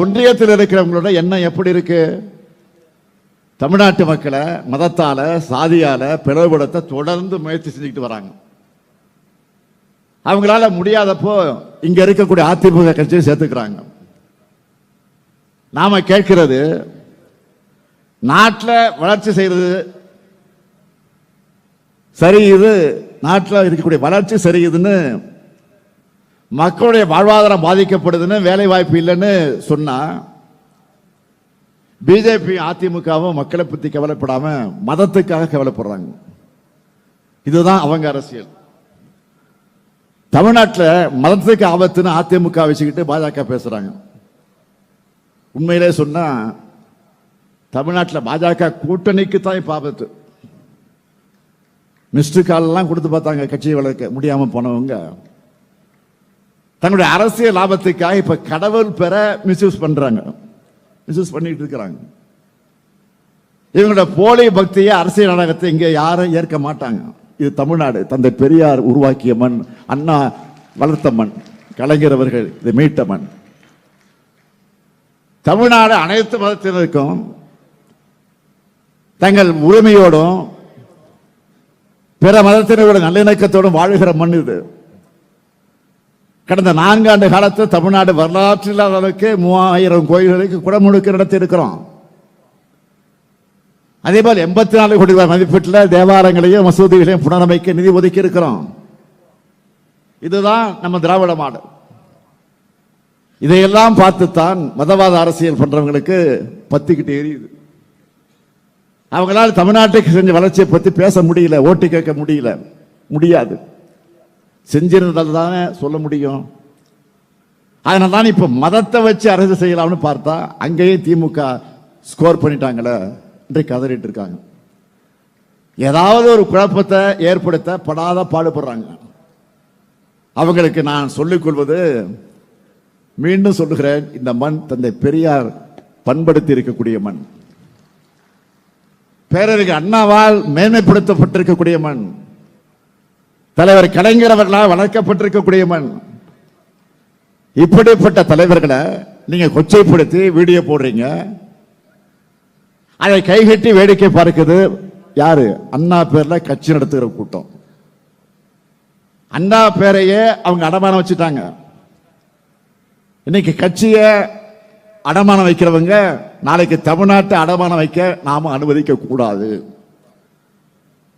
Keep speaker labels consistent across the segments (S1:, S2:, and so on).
S1: ஒன்றியத்தில் இருக்கிறவங்களோட எண்ணம் எப்படி இருக்கு? தமிழ்நாட்டு மக்களை மதத்தால சாதியால பிளவுபடுத்த தொடர்ந்து முயற்சி செஞ்சுக்கிட்டு வராங்க. அவங்களால முடியாதப்போ இங்க இருக்கக்கூடிய அதிமுக கட்சியை சேர்த்துக்கிறாங்க. நாம கேட்கிறது நாட்டில் வளர்ச்சி செய்யறது சரி இது நாட்டில் இருக்கக்கூடிய வளர்ச்சி சரியுதுன்னு மக்களுடைய வாழ்வாதாரம் பாதிக்கப்படுதுன்னு வேலை வாய்ப்பு இல்லைன்னு சொன்னால் பிஜேபி அதிமுகவும் மக்களை பற்றி கவலைப்படாமல் மதத்துக்காக கவலைப்படுறாங்க. இதுதான் அவங்க அரசியல். தமிழ்நாட்டில் மதத்துக்கு ஆபத்துன்னு அதிமுக வச்சுக்கிட்டு பாஜக பேசுகிறாங்க உண்மையிலே சொன்னால் தமிழ்நாட்டில் பாஜக கூட்டணிக்கு தான் இப்போ ஆபத்து. மிஸ்டு கால்லாம் கொடுத்து பார்த்தாங்க கட்சியை வளர்க்க முடியாமல் போனவங்க. தங்களுடைய அரசியல் லாபத்துக்காக இப்ப கடவுள் பெற மிஸ்யூஸ் பண்றாங்க. மிஸ்யூஸ் பண்ணிட்டு இருக்கிறாங்க. இவங்களோட போலி பக்தியை அரசியல் நாடகத்தை இங்க யாரும் ஏற்க மாட்டாங்க. இது தமிழ்நாடு. தந்தை பெரியார் உருவாக்கிய மண் அண்ணா வளர்த்த மண் கலைஞர் அவர்கள் இதை மீட்ட மண். தமிழ்நாடு அனைத்து மதத்தினருக்கும் தங்கள் உரிமையோடும் பிற மதத்தினரோட நல்லிணக்கத்தோடும் வாழுகிற மண் இது. கடந்த நான்காண்டு காலத்தில் தமிழ்நாடு வரலாற்று இல்லாத அளவுக்கு மூவாயிரம் கோயில்களுக்கு குடமுழுக்கு நடத்தி இருக்கிறோம் அதே போல் எண்பத்தி நாலு கோடி ரூபாய் மதிப்பீட்டில் தேவாலயங்களையும் மசூதிகளையும் புனரமைக்க நிதி ஒதுக்கி இருக்கிறோம் இதுதான் நம்ம திராவிட மாடல். இதையெல்லாம் பார்த்துத்தான் மதவாத அரசியல் பண்றவங்களுக்கு பத்திக்கிட்டு எரியுது. அவங்களால் தமிழ்நாட்டுக்கு செஞ்ச வளர்ச்சியை பத்தி பேச முடியல ஓட்டு கேட்க முடியல முடியாது. செஞ்சிருந்தால் தானே சொல்ல முடியும்? அதனால தான் இப்போ மதத்தை வச்சு அரசு செய்யலாம்னு பார்த்தா அங்கேயும் திமுக ஸ்கோர் பண்ணிட்டாங்களே இன்றைக்கு கதறிட்டு இருக்காங்க. ஏதாவது ஒரு குழப்பத்தை ஏற்படுத்த படாத பாடுபடுறாங்க. அவங்களுக்கு நான் சொல்லிக் கொள்வது மீண்டும் சொல்லுகிறேன் இந்த மண் தந்தை பெரியார் பண்படுத்தி இருக்கக்கூடிய மண். பேரறிஞர் அண்ணாவால் மேன்மைப்படுத்தப்பட்டிருக்கக்கூடிய மண். தலைவர் கலைஞர் அவர்களால் வளர்க்கப்பட்டிருக்கக்கூடிய மண். இப்படிப்பட்ட தலைவர்களை நீங்க கொச்சைப்படுத்தி வீடியோ போடுறீங்க. அதை கைகட்டி வேடிக்கை பார்க்குது யாரு? அண்ணா பேர்ல கட்சி நடத்துகிற கூட்டம். அண்ணா பேரையே அவங்க அடமானம் வச்சுட்டாங்க. இன்னைக்கு கட்சியை அடமானம் வைக்கிறவங்க நாளைக்கு தமிழ்நாட்டை அடமானம் வைக்க நாம அனுமதிக்க கூடாது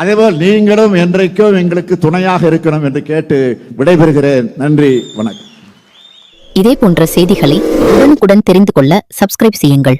S1: அதேபோல் நீங்களும் என்றைக்கும் எங்களுக்கு துணையாக இருக்கணும் என்று கேட்டு விடைபெறுகிறேன். நன்றி வணக்கம்.
S2: இதே போன்ற செய்திகளை உடனுக்குடன் தெரிந்து கொள்ள சப்ஸ்கிரைப் செய்யுங்கள்.